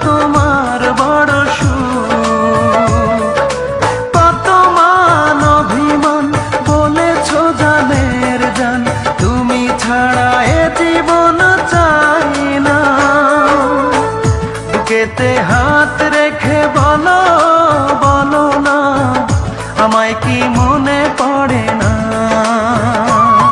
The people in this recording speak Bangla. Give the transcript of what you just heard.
তোমার বড় সুখ। বলেছ তুমি ছাড়া এ জীবন চাই না। হাত রেখে বলো বলো না, আমায় কি মনে পড়ে না?